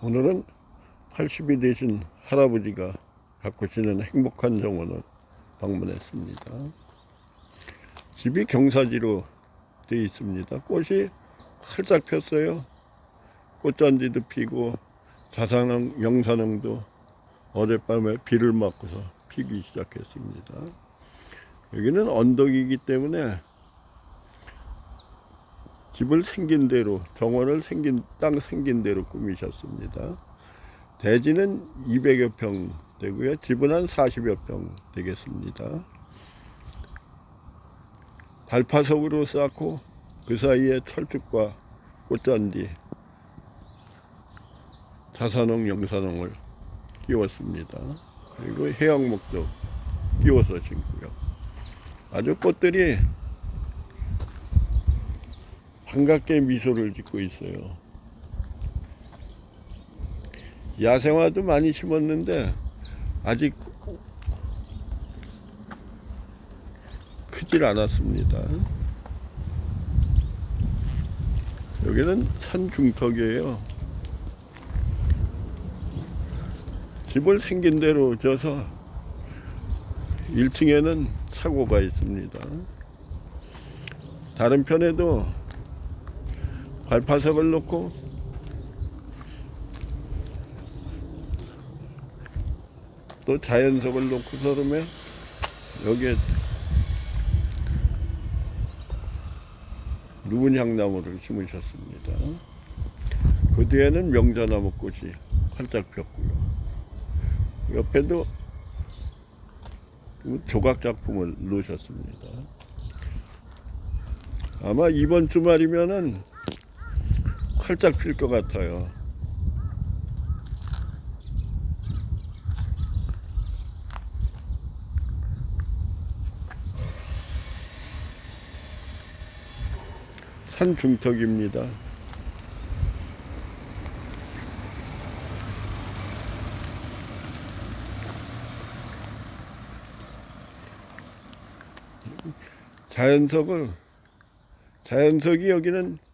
오늘은 80이 되신 할아버지가 가꾸시는 행복한 정원을 방문했습니다. 집이 경사지로 되어 있습니다. 꽃이 활짝 폈어요. 꽃잔디도 피고 자산왕 영산왕도 어젯밤에 비를 맞고서 피기 시작했습니다. 여기는 언덕이기 때문에 집을 생긴 대로 정원을 생긴 땅 생긴 대로 꾸미셨습니다. 대지는 200여 평 되고요. 집은 한 40여 평 되겠습니다. 발파석으로 쌓고 그 사이에 철쭉과 꽃잔디, 자산홍, 영산홍을 끼웠습니다. 그리고 해양목도 끼워서 심고요. 아주 꽃들이 반갑게 미소를 짓고 있어요. 야생화도 많이 심었는데 아직 크질 않았습니다. 여기는 산 중턱이에요. 집을 생긴 대로 져서 1층에는 차고가 있습니다. 다른 편에도 발파석을 놓고 또 자연석을 놓고서 그러면 여기에 누운 향나무를 심으셨습니다. 그 뒤에는 명자나무 꽃이 활짝 폈고요. 옆에도 조각 작품을 놓으셨습니다. 아마 이번 주말이면은 활짝 필 것 같아요. 산 중턱입니다. 자연석을 자연석이 여기는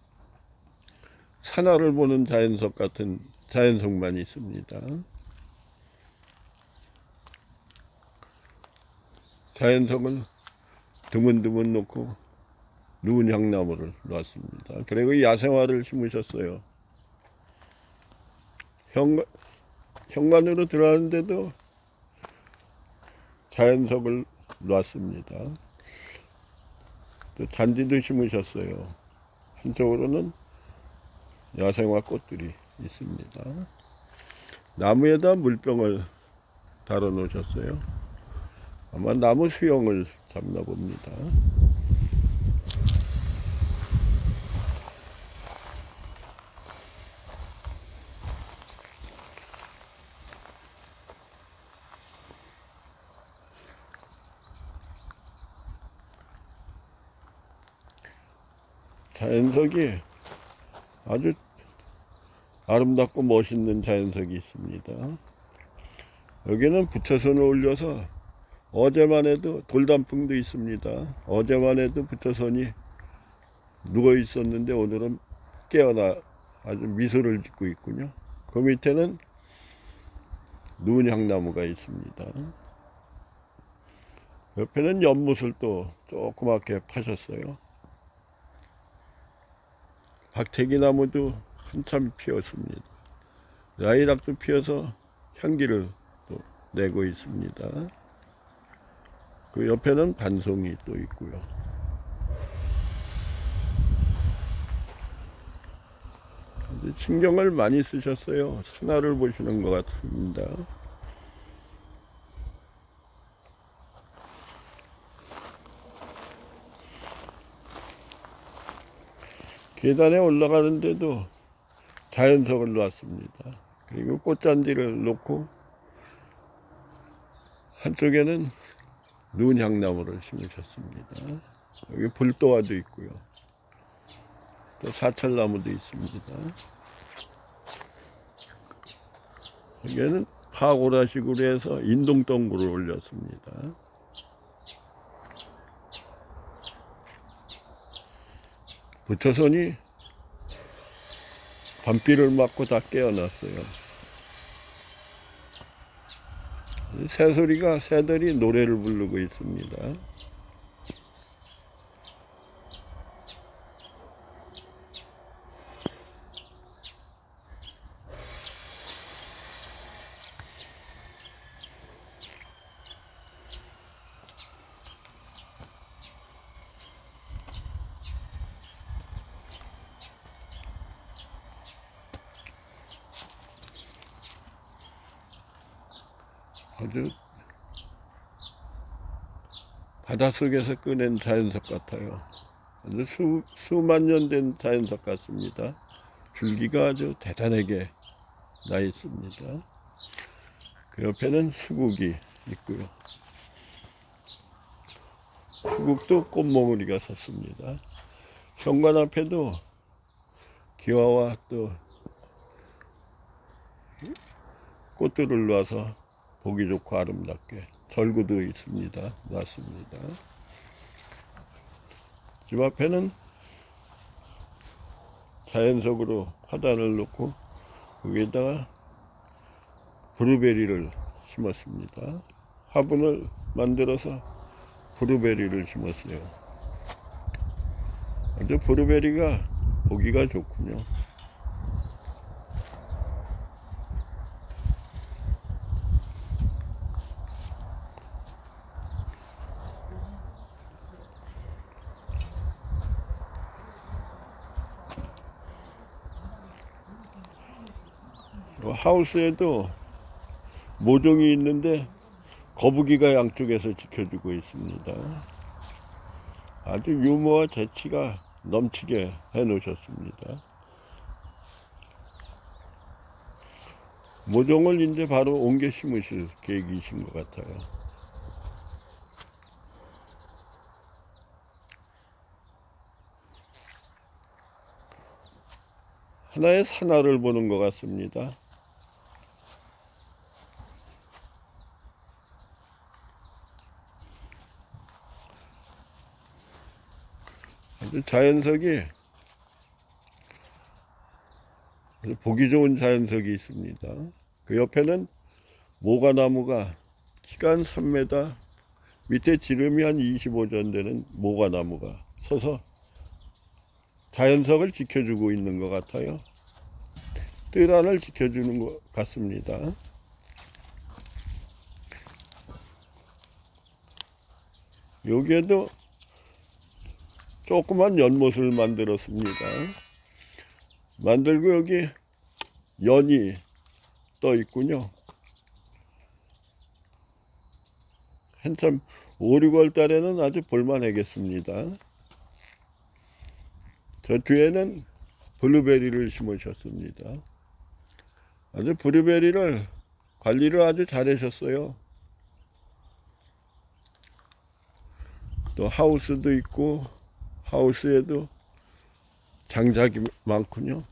산하를 보는 자연석 같은 자연석만 있습니다. 자연석을 드문드문 놓고 누운 향나무를 놨습니다. 그리고 야생화를 심으셨어요. 현관, 현관으로 들어가는데도 자연석을 놨습니다. 또 잔디도 심으셨어요. 한쪽으로는 야생화 꽃들이 있습니다. 나무에다 물병을 달아 놓으셨어요. 아마 나무 수영을 잡나 봅니다. 자연석이 아주 아름답고 멋있는 자연석이 있습니다. 여기는 부처선을 올려서 어제만 해도 돌단풍도 있습니다. 어제만 해도 부처선이 누워 있었는데 오늘은 깨어나 아주 미소를 짓고 있군요. 그 밑에는 누운 향나무가 있습니다. 옆에는 연못을 또 조그맣게 파셨어요. 박태기 나무도 한참 피었습니다. 라이락도 피어서 향기를 또 내고 있습니다. 그 옆에는 반송이 또 있고요. 아주 신경을 많이 쓰셨어요. 산하를 보시는 것 같습니다. 계단에 올라가는데도 자연석을 놨습니다. 그리고 꽃잔디를 놓고 한쪽에는 누운 향나무를 심으셨습니다. 여기 불도화도 있고요. 또 사철나무도 있습니다. 여기에는 파고라식으로 해서 인동덩굴을 올렸습니다. 부처선이 밤비를 맞고 다 깨어났어요. 새소리가 새들이 노래를 부르고 있습니다. 아주 바닷속에서 꺼낸 자연석 같아요. 아주 수, 수만 년 된 자연석 같습니다. 줄기가 아주 대단하게 나 있습니다. 그 옆에는 수국이 있고요. 수국도 꽃몽우리가 섰습니다. 현관 앞에도 기와와 또 꽃들을 놔서 보기 좋고 아름답게 절구도 있습니다. 놨습니다. 집 앞에는 자연석으로 화단을 놓고 거기에다가 브루베리를 심었습니다. 화분을 만들어서 브루베리를 심었어요. 아주 브루베리가 보기가 좋군요. 하우스에도 모종이 있는데 거북이가 양쪽에서 지켜주고 있습니다. 아주 유머와 재치가 넘치게 해 놓으셨습니다. 모종을 이제 바로 옮겨 심으실 계획이신 것 같아요. 하나의 산화를 보는 것 같습니다. 자연석이 보기 좋은 자연석이 있습니다. 그 옆에는 모가나무가 키가 한 3m 밑에 지름이 한 25전 되는 모가나무가 서서 자연석을 지켜주고 있는 것 같아요. 뜰 안을 지켜주는 것 같습니다. 여기에도 조그만 연못을 만들었습니다. 만들고 여기 연이 떠 있군요. 한참 5, 6월 달에는 아주 볼만하겠습니다. 저 뒤에는 블루베리를 심으셨습니다. 아주 블루베리를 관리를 아주 잘하셨어요. 또 하우스도 있고 하우스에도 장작이 많군요.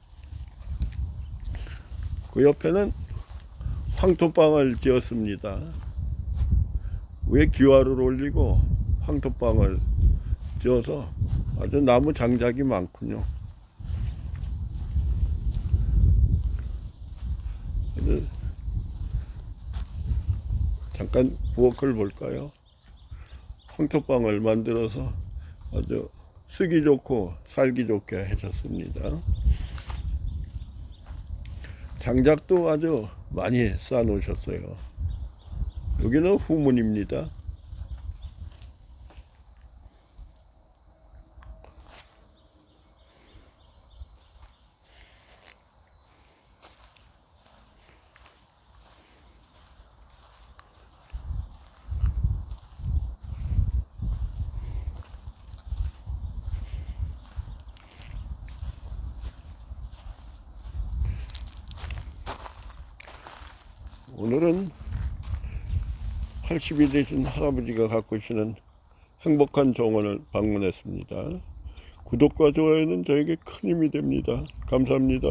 그 옆에는 황토방을 띄었습니다. 위에 기와를 올리고 황토방을 띄어서 아주 나무 장작이 많군요. 잠깐 부엌을 볼까요? 황토방을 만들어서 아주 쓰기 좋고 살기 좋게 해줬습니다. 장작도 아주 많이 쌓아 놓으셨어요. 여기는 후문입니다. 오늘은 80이 되신 할아버지가 갖고 계시는 행복한 정원을 방문했습니다. 구독과 좋아요는 저에게 큰 힘이 됩니다. 감사합니다.